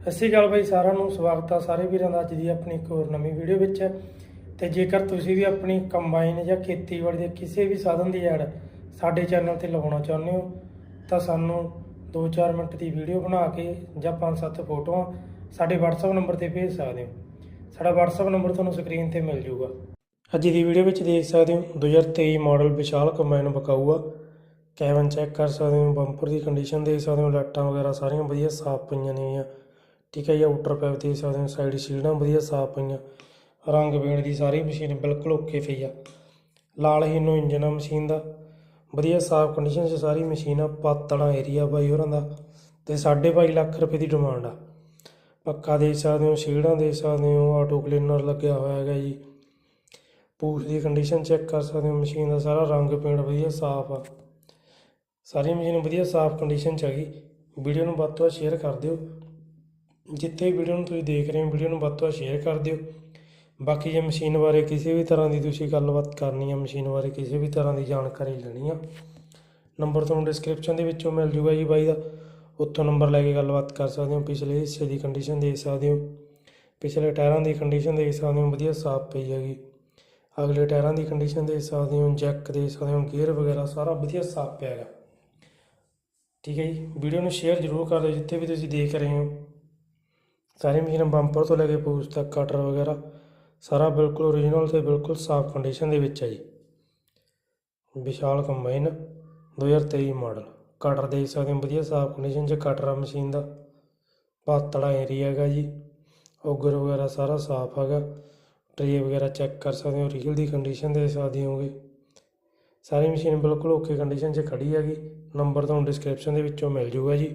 ਸਤਿ ਸ਼੍ਰੀ ਅਕਾਲ ਬਾਈ, ਸਾਰਿਆਂ ਨੂੰ ਸਵਾਗਤ ਆ ਸਾਰੇ ਵੀਰਾਂ ਦਾ ਅੱਜ ਦੀ ਆਪਣੀ ਇੱਕ ਹੋਰ ਨਵੀਂ ਵੀਡੀਓ ਵਿੱਚ। ਤੇ ਜੇਕਰ ਤੁਸੀਂ ਵੀ ਆਪਣੀ ਕੰਬਾਈਨ ਜਾਂ ਖੇਤੀਬਾੜੀ ਦੇ ਕਿਸੇ ਵੀ ਸਾਧਨ ਦੀ ਐਡ ਸਾਡੇ ਚੈਨਲ ਤੇ ਲਗਾਉਣਾ ਚਾਹੁੰਦੇ ਹੋ, ਤਾਂ ਸਾਨੂੰ 2-4 ਮਿੰਟ ਦੀ ਵੀਡੀਓ ਬਣਾ ਕੇ ਜਾਂ 5-7 ਫੋਟੋਆਂ ਸਾਡੇ WhatsApp ਨੰਬਰ ਤੇ ਭੇਜ ਸਕਦੇ ਹੋ। ਸਾਡਾ WhatsApp ਨੰਬਰ ਤੁਹਾਨੂੰ ਸਕਰੀਨ ਤੇ ਮਿਲ ਜਾਊਗਾ। ਅੱਜ ਦੀ ਵੀਡੀਓ ਵਿੱਚ ਦੇਖ ਸਕਦੇ ਹੋ 2023 ਮਾਡਲ ਵਿਸ਼ਾਲ ਕੰਬਾਈਨ ਬਕਾਊ ਆ ਕੈਬਨ ਚੈੱਕ ਕਰ ਸਕਦੇ ਹੋ, ਬੰਪਰ ਦੀ ਕੰਡੀਸ਼ਨ ਦੇਖ ਸਕਦੇ ਹੋ, ਲਾਈਟਾਂ ਵਗੈਰਾ ਸਾਰੀਆਂ ਵਧੀਆ ਸਾਫ਼ ਪਈਆਂ ਨੇਗੀਆਂ ਠੀਕ ਹੈ ਜੀ ਆਊਟਰ ਪੈਪ ਦੇਖ ਸਕਦੇ ਹੋ ਸਾਈਡ ਸੀੜਾਂ ਵਧੀਆ ਸਾਫ਼ ਪਈਆਂ। ਰੰਗ ਪੇਂਟ ਦੀ ਸਾਰੀ ਮਸ਼ੀਨ ਬਿਲਕੁਲ ਓਕੇ ਪਈ ਆ। ਲਾਲ ਹੀਨੋ ਇੰਜਨ ਆ ਮਸ਼ੀਨ ਦਾ। ਵਧੀਆ ਸਾਫ਼ ਕੰਡੀਸ਼ਨ 'ਚ ਸਾਰੀ ਮਸ਼ੀਨ ਆ, ਪਾਤੜਾ ਏਰੀਆ ਬਾਈ ਹੋਰਾਂ ਦਾ। ਤੇ 2.5 ਲੱਖ ਰੁਪਏ ਦੀ ਡਿਮਾਂਡ ਆ। ਪੱਕਾ ਦੇਖ ਸਕਦੇ ਹੋ, ਸੀੜਾਂ ਦੇਖ ਸਕਦੇ ਹੋ ਆਟੋ ਕਲੀਨਰ ਲੱਗਿਆ ਹੋਇਆ ਹੈਗਾ ਜੀ। ਪੂਛ ਦੀ ਕੰਡੀਸ਼ਨ ਚੈੱਕ ਕਰ ਸਕਦੇ ਹੋ, ਮਸ਼ੀਨ ਦਾ ਸਾਰਾ ਰੰਗ ਪੇਂਟ ਵਧੀਆ ਸਾਫ਼ ਆ। ਸਾਰੀ ਮਸ਼ੀਨ ਵਧੀਆ ਸਾਫ਼ ਕੰਡੀਸ਼ਨ 'ਚ ਹੈਗੀ ਵੀਡੀਓ ਨੂੰ ਵੱਧ ਤੋਂ ਵੱਧ ਸ਼ੇਅਰ ਕਰ ਦਿਓ। ਜਿੱਥੇ ਵੀਡੀਓ ਨੂੰ ਤੁਸੀਂ ਦੇਖ ਰਹੇ ਹੋ, ਵੀਡੀਓ ਨੂੰ ਵੱਧ ਤੋਂ ਵੱਧ ਸ਼ੇਅਰ ਕਰ ਦਿਓ। ਬਾਕੀ ਜੇ ਮਸ਼ੀਨ ਬਾਰੇ ਕਿਸੇ ਵੀ ਤਰ੍ਹਾਂ ਦੀ ਤੁਸੀਂ ਗੱਲਬਾਤ ਕਰਨੀ ਹੈ ਮਸ਼ੀਨ ਬਾਰੇ ਕਿਸੇ ਵੀ ਤਰ੍ਹਾਂ ਦੀ ਜਾਣਕਾਰੀ ਲੈਣੀ ਆ ਨੰਬਰ ਤੁਹਾਨੂੰ ਡਿਸਕ੍ਰਿਪਸ਼ਨ ਦੇ ਵਿੱਚੋਂ ਮਿਲ ਜੂਗਾ ਜੀ ਬਾਈ ਦਾ। ਉੱਥੋਂ ਨੰਬਰ ਲੈ ਕੇ ਗੱਲਬਾਤ ਕਰ ਸਕਦੇ ਹੋ, ਪਿਛਲੇ ਹਿੱਸੇ ਦੀ ਕੰਡੀਸ਼ਨ ਦੇਖ ਸਕਦੇ ਹੋ। ਪਿਛਲੇ ਟਾਇਰਾਂ ਦੀ ਕੰਡੀਸ਼ਨ ਦੇਖ ਸਕਦੇ ਹੋ, ਵਧੀਆ ਸਾਫ਼ ਪਈ ਹੈਗੀ। ਅਗਲੇ ਟਾਇਰਾਂ ਦੀ ਕੰਡੀਸ਼ਨ ਦੇਖ ਸਕਦੇ ਹੋ ਜੈਕ ਦੇਖ ਸਕਦੇ ਹੋ ਗੇਅਰ ਵਗੈਰਾ ਸਾਰਾ ਵਧੀਆ ਸਾਫ਼ ਪਿਆ ਹੈਗਾ। ਠੀਕ ਹੈ ਜੀ, ਵੀਡੀਓ ਨੂੰ ਸ਼ੇਅਰ ਜ਼ਰੂਰ ਕਰ ਦਿਓ, ਜਿੱਥੇ ਵੀ ਤੁਸੀਂ ਦੇਖ ਰਹੇ ਹੋ। ਸਾਰੀ ਮਸ਼ੀਨ ਬੰਪਰ ਤੋਂ ਲੈ ਕੇ ਪੂਛ ਤੱਕ, ਕਟਰ ਵਗੈਰਾ, ਸਾਰਾ ਬਿਲਕੁਲ ਓਰੀਜਨਲ ਤੇ ਬਿਲਕੁਲ ਸਾਫ਼ ਕੰਡੀਸ਼ਨ ਦੇ ਵਿੱਚ ਹੈ ਜੀ। ਵਿਸ਼ਾਲ ਕੰਬਾਈਨ 2023 ਮਾਡਲ ਕਟਰ ਦੇਖ ਸਕਦੇ ਹੋ, ਵਧੀਆ ਸਾਫ਼ ਕੰਡੀਸ਼ਨ 'ਚ ਕਟਰ ਆ ਮਸ਼ੀਨ ਦਾ। ਪਾਤੜਾ ਏਰੀਆ ਹੈਗਾ ਜੀ ਔਗਰ ਵਗੈਰਾ ਸਾਰਾ ਸਾਫ਼ ਹੈਗਾ। ਟਰੇ ਵਗੈਰਾ ਚੈੱਕ ਕਰ ਸਕਦੇ ਹੋ ਰੀਲ ਦੀ ਕੰਡੀਸ਼ਨ ਦੇ ਸਕਦੇ ਹੋਗੇ ਸਾਰੀ ਮਸ਼ੀਨ ਬਿਲਕੁਲ ਓਕੇ ਕੰਡੀਸ਼ਨ 'ਚ ਖੜੀ ਹੈਗੀ। ਨੰਬਰ ਤੁਹਾਨੂੰ ਡਿਸਕ੍ਰਿਪਸ਼ਨ ਦੇ ਵਿੱਚੋਂ ਮਿਲ ਜੂਗਾ ਜੀ।